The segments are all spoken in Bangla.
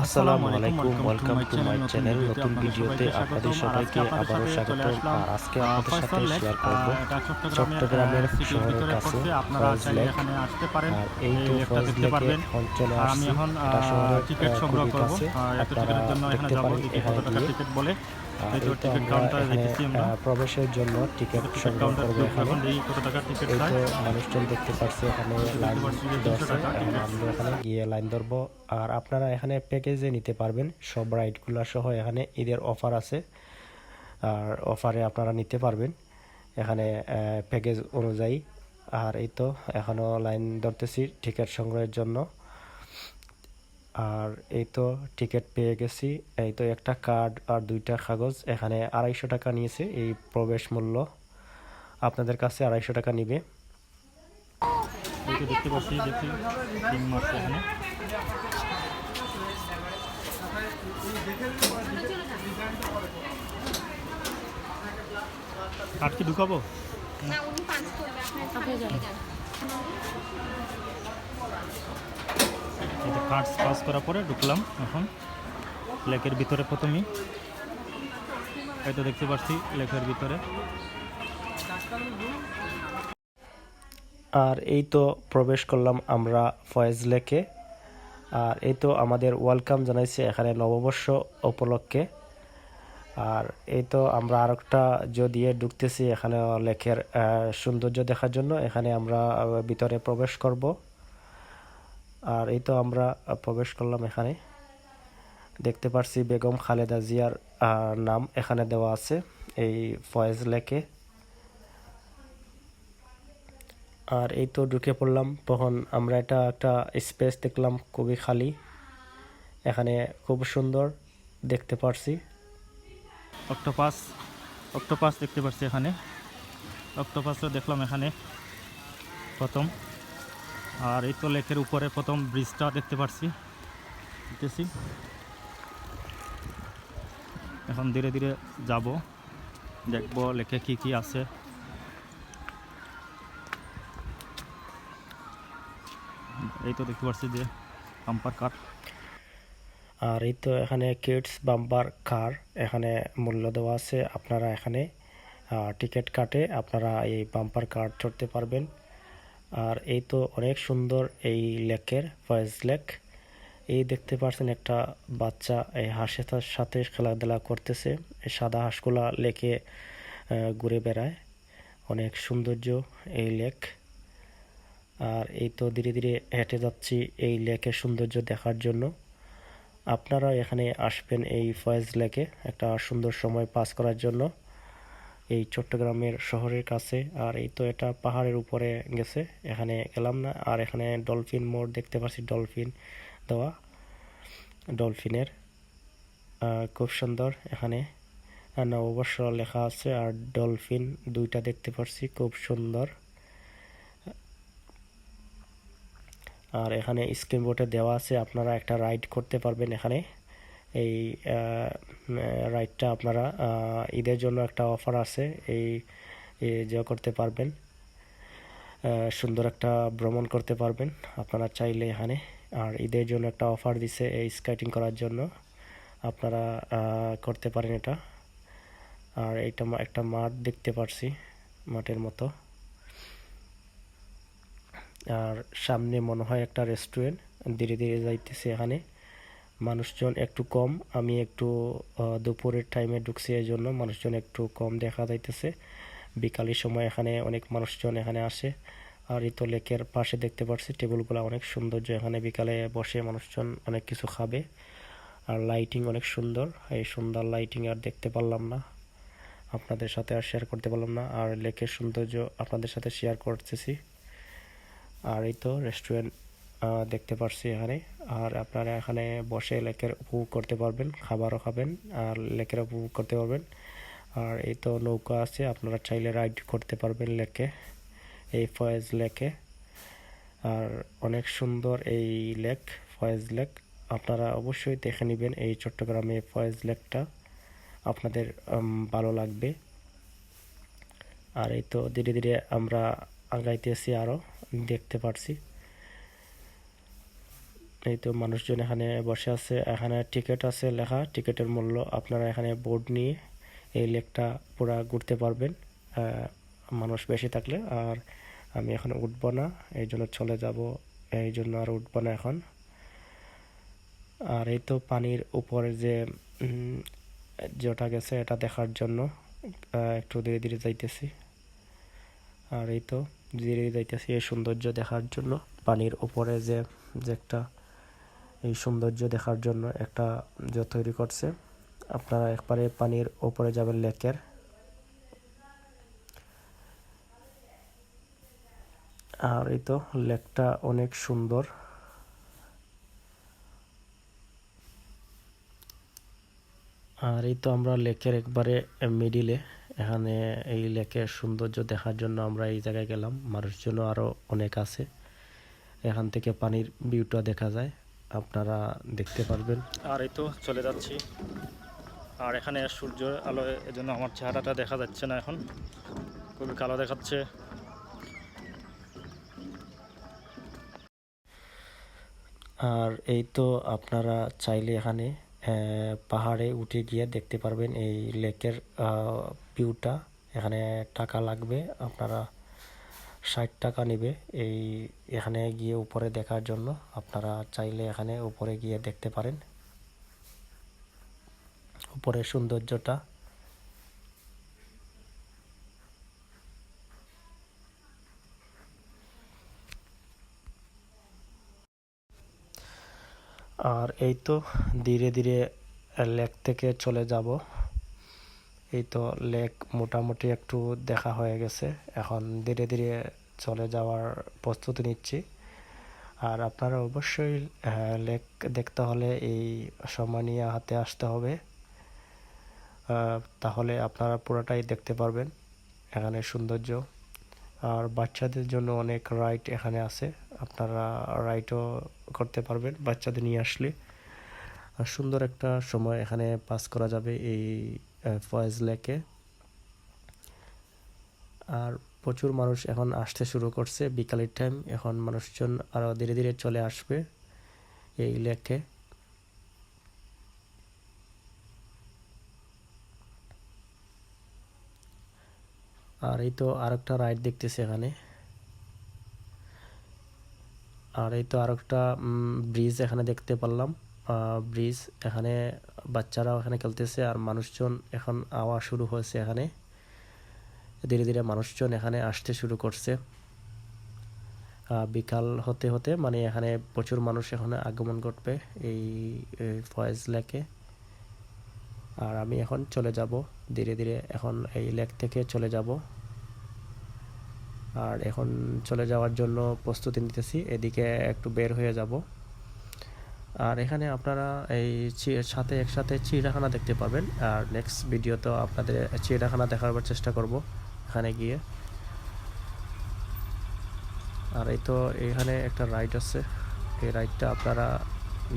আসসালামু আলাইকুম ওয়েলকাম টু মাই চ্যানেল নতুন ভিডিওতে আপনাদের সবাইকে আবারও স্বাগত আর আজকে আপনাদের সাথে শেয়ার করব চট্টগ্রামের শহরের কাছে ফয়েজ লেক আর এই তো ফয়েজ লেকে এখন চলে আসছি। এটা শহরের টিকিট সংগ্রহ করব। এত টিকিটের জন্য এখানে যাব। পারেন এখানে কত টাকা টিকিট বলে? প্রবেশের জন্য টিকিট সংগ্রহ করব এখানে। এই তো মানুষজন দেখতে পাচ্ছি এখানে লাইন ধরছে 300 টাকা এখন আমরা এখানে গিয়ে লাইন ধরবো। আর আপনারা এখানে প্যাকেজে নিতে পারবেন। সব রাইডগুলো সহ এখানে ঈদের অফার আছে। আর অফারে আপনারা নিতে পারবেন। এখানে প্যাকেজ অনুযায়ী। আর এই তো এখনও লাইন ধরতেছি টিকিট সংগ্রহের জন্য। আর এই তো টিকিট পেয়ে গেছি। এই তো একটা কার্ড আর দুইটা কাগজ। এখানে আড়াইশো টাকা নিয়েছে এই প্রবেশ মূল্য। আপনাদের কাছে আড়াইশো টাকা নিবে। দেখতে পাচ্ছি ঢুকাবো? এটা কার্ডস পাস করার পরে ঢুকলাম এখন। লেকের ভিতরে প্রথমেই। তো দেখতে পাচ্ছি লেকের ভিতরে। আর এই তো প্রবেশ করলাম আমরা ফয়েজ লেকে। আর এই তো আমাদের ওয়েলকাম জানাইছে এখানে নববর্ষ উপলক্ষে। আর এই তো আমরা আরেকটা জো দিয়ে ঢুকতেছি এখানে আহ, সৌন্দর্য দেখার জন্য। এখানে আমরা ভিতরে প্রবেশ করব। আর এই তো আমরা প্রবেশ করলাম এখানে। দেখতে পারছি বেগম খালেদা জিয়ার নাম এখানে দেওয়া আছে এই ফয়েজ লেকে আর এই তো ঢুকে পড়লাম, তখন আমরা এটা একটা স্পেস দেখলাম খুবই খালি। এখানে খুব সুন্দর দেখতে পারছি। অক্টোপাস অক্টোপাস দেখতে পারছি এখানে। অক্টোপাসও দেখলাম এখানে প্রথম। আর এই তো লেকের উপরে প্রথম ব্রিজটা দেখতে পাচ্ছি দেখতেছি। এখন ধীরে ধীরে যাব। দেখব লেকে কি কি আছে। এই তো দেখতে পাচ্ছি যে পাম্পার কার আর এই তো এখানে কিডস বাম্পার কার এখানে মূল্য দেওয়া আছে আপনারা এখানে টিকিট কাটে, আপনারা এই বাম্পার কার চড়তে পারবেন। আর এই তো অনেক সুন্দর এই লেকের ফয়েজ লেক। এই দেখতে পাচ্ছেন একটা বাচ্চা এই হাঁসের সাথে খেলাধুলা করতেছে। এই সাদা হাঁসগুলা লেকে ঘুরে বেড়ায়। অনেক সৌন্দর্য এই লেক। আর এই তো ধীরে ধীরে হেঁটে যাচ্ছি এই লেকের সৌন্দর্য দেখার জন্য। আপনারা এখানে আসবেন এই ফয়েজ লেকে একটা সুন্দর সময় পাস করার জন্য। এই চট্টগ্রামের শহরের কাছে। আর এই তো এটা পাহাড়ের উপরে গেছে। এখানে গেলাম না। আর এখানে ডলফিন মোড় দেখতে পাচ্ছি ডলফিন দেওয়া, ডলফিনের। খুব সুন্দর এখানে। নববর্ষ লেখা আছে। আর ডলফিন দুইটা দেখতে পাচ্ছি খুব সুন্দর। আর এখানে স্ক্রিন বোর্ডে দেওয়া আছে, আপনারা একটা রাইড করতে পারবেন এখানে। এই রাইডটা আপনারা ঈদের জন্য একটা অফার আছে, এই যে করতে পারবেন। সুন্দর একটা ভ্রমণ করতে পারবেন, আপনারা চাইলে এখানে। আর ঈদের জন্য একটা অফার দিছে এই স্কেটিং করার জন্য, আপনারা করতে পারেন এটা। আর এইটা একটা মাঠ দেখতে পারছি, মাঠের মতো। আর সামনে মনে হয় একটা রেস্টুরেন্ট ধীরে ধীরে যাইতেছে এখানে। মানুষজন একটু কম, আমি একটু দুপুরের টাইমে ঢুকছি এই জন্য মানুষজন একটু কম দেখা যাইতেছে। বিকালের সময় এখানে অনেক মানুষজন এখানে আসে। আর এই তো লেকের পাশে দেখতে পাচ্ছি টেবিলগুলো অনেক সৌন্দর্য এখানে বিকালে বসে মানুষজন অনেক কিছু খাবে। আর লাইটিং অনেক সুন্দর, এই সুন্দর লাইটিং আর দেখতে পারলাম না। আপনাদের সাথে আর শেয়ার করতে পারলাম না। আর লেকের সৌন্দর্য আপনাদের সাথে শেয়ার করতেছি। আর এই তো রেস্টুরেন্ট দেখতে পারছি এখানে। আর আপনারা এখানে বসে লেকের উপভোগ করতে পারবেন, খাবারও খাবেন, আর লেকের উপভোগ করতে পারবেন। আর এই তো নৌকা আছে, আপনারা চাইলে রাইড করতে পারবেন লেকে, এই ফয়েজ লেকে। আর অনেক সুন্দর এই লেক, ফয়েজ লেক। আপনারা অবশ্যই দেখে নেবেন এই চট্টগ্রামে ফয়েজ লেকটা। আপনাদের ভালো লাগবে। আর এই তো ধীরে ধীরে আমরা আগাইতেছি আরও দেখতে পারছি। এই তো মানুষজন এখানে বসে আছে, এখানে টিকিট আছে, লেখা টিকিটের মূল্য আপনারা এখানে বোর্ড নিয়ে এই লেকটা পুরা ঘুরতে পারবেন। মানুষ বেশি থাকলে আর আমি এখন উঠবো না, এই জন্য চলে যাব, এই জন্য আর উঠবো না এখন। আর এই তো পানির উপরে যে যেটা গেছে এটা দেখার জন্য একটু ধীরে ধীরে যাইতেছি। আর এই তো ধীরে ধীরে যাইতেছি এই সৌন্দর্য দেখার জন্য, পানির উপরে যে যে একটা এই সৌন্দর্য দেখার জন্য একটা যে তৈরি করছে। আপনারা একবারে পানির উপরে যাবেন লেকের। আর এই তো লেকটা অনেক সুন্দর। আর এই তো আমরা লেকের একবারে মিডিলে, এখানে এই লেকের সৌন্দর্য দেখার জন্য আমরা এই জায়গায় গেলাম। মানুষজনও আরও অনেক আছে। এখান থেকে পানির ভিউটা দেখা যায়। আপনারা দেখতে পারবেন। আর এই তো চলে যাচ্ছি। আর এখানে সূর্য আলো এজন্য আমার চেহারাটা দেখা যাচ্ছে না এখন। খুবই কালো দেখাচ্ছে। আর এই তো আপনারা চাইলে এখানে পাহাড়ে উঠে গিয়ে দেখতে পারবেন এই লেকের ভিউটা এখানে টাকা লাগবে আপনারা ষাট টাকা নেবে। এই এখানে গিয়ে উপরে দেখার জন্য আপনারা চাইলে এখানে উপরে গিয়ে দেখতে পারেন। উপরের সৌন্দর্যটা। আর এই তো ধীরে ধীরে লেক থেকে চলে যাব। এই তো লেক মোটামুটি একটু দেখা হয়ে গেছে। এখন ধীরে ধীরে চলে যাওয়ার প্রস্তুতি নিচ্ছি। আর আপনারা অবশ্যই আহ, লেক দেখতে হলে এই সময় নিয়ে হাতে আসতে হবে। তাহলে আপনারা পুরোটাই দেখতে পারবেন এখানে সৌন্দর্য। আর বাচ্চাদের জন্য অনেক রাইড এখানে আছে। আপনারা রাইডও করতে পারবেন বাচ্চাদের নিয়ে আসলে। আর সুন্দর একটা সময় এখানে পাস করা যাবে এই ফয়েজ লেকে। আর প্রচুর মানুষ এখন আসতে শুরু করছে। বিকালের টাইম এখন মানুষজন আরও ধীরে ধীরে চলে আসবে এই লেকে। আর এই তো আরেকটা রাইড দেখতেছি এখানে। আর এই তো আর আরেকটা ব্রিজ এখানে দেখতে পারলাম। ব্রিজ, এখানে বাচ্চারাও এখানে খেলতেছে আর মানুষজন এখন আওয়া শুরু হয়েছে এখানে। ধীরে ধীরে মানুষজন এখানে আসতে শুরু করছে। বিকাল হতে হতে মানে এখানে প্রচুর মানুষ এখানে আগমন ঘটবে এই ফয়েজ লেকে। আর আমি এখন চলে যাব, ধীরে ধীরে এখন এই লেক থেকে চলে যাব। আর এখন চলে যাওয়ার জন্য প্রস্তুতি নিতেছি, এদিকে একটু বের হয়ে যাব। আর এখানে আপনারা এই সাথে একসাথে চিড়িয়াখানা দেখতে পাবেন আর নেক্সট ভিডিওতে আপনাদের চিড়িয়াখানা দেখাবার চেষ্টা করব এখানে গিয়ে। আর এই তো এখানে একটা রাইড আছে। এই রাইডটা আপনারা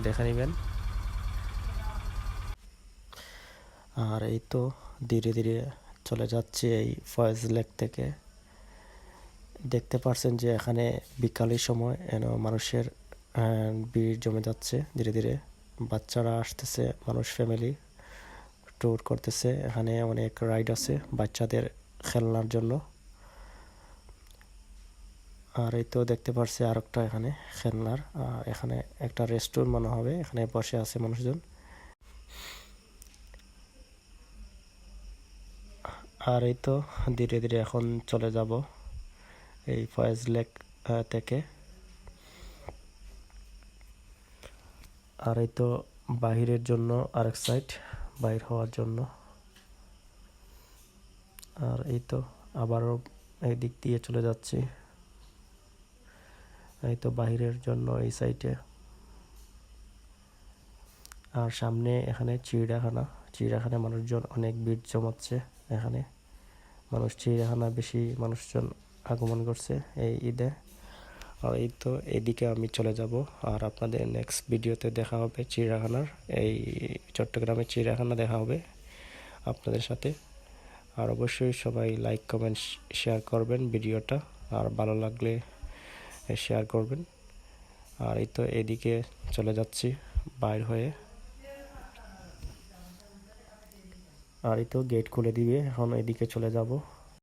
দেখে নেবেন। আর এই তো ধীরে ধীরে চলে যাচ্ছে এই ফয়েজ লেক থেকে। দেখতে পারছেন যে এখানে বিকালের সময় এন মানুষের ভিড় জমে যাচ্ছে ধীরে ধীরে। বাচ্চারা আসতেছে, মানুষ ফ্যামিলি ট্যুর করতেছে। এখানে অনেক রাইড আছে বাচ্চাদের খেলনার জন্য। আর এই তো দেখতে পারছি আর একটা এখানে খেলনার। এখানে একটা রেস্টুরেন্ট মনে হবে, এখানে বসে আছে মানুষজন। আর এই তো ধীরে ধীরে এখন চলে যাব এই ফয়েজ লেক থেকে। আর এই তো বাহিরের জন্য আরেক সাইড বাইর হওয়ার জন্য। আর এই তো আবারও এই দিক দিয়ে চলে যাচ্ছি। এই তো বাহিরের জন্য এই সাইডে আর সামনে এখানে চিড়িয়াখানা। চিড়িয়াখানায় মানুষজন অনেক ভিড় জমাচ্ছে এখানে। মানুষ চিড়িয়াখানা বেশি মানুষজন আগমন করছে এই ঈদে। এই তো এদিকে আমি চলে যাব। আর আপনাদের নেক্সট ভিডিওতে দেখা হবে চিড়িয়াখানার। এই চট্টগ্রামের চিড়িয়াখানা দেখা হবে আপনাদের সাথে। আর অবশ্যই সবাই লাইক কমেন্ট শেয়ার করবেন ভিডিওটা আর ভালো লাগলে শেয়ার করবেন। আর এই তো এদিকে চলে যাচ্ছি বাইর হয়ে। আর এই তো গেট খুলে দিবে। এখন এদিকে চলে যাব।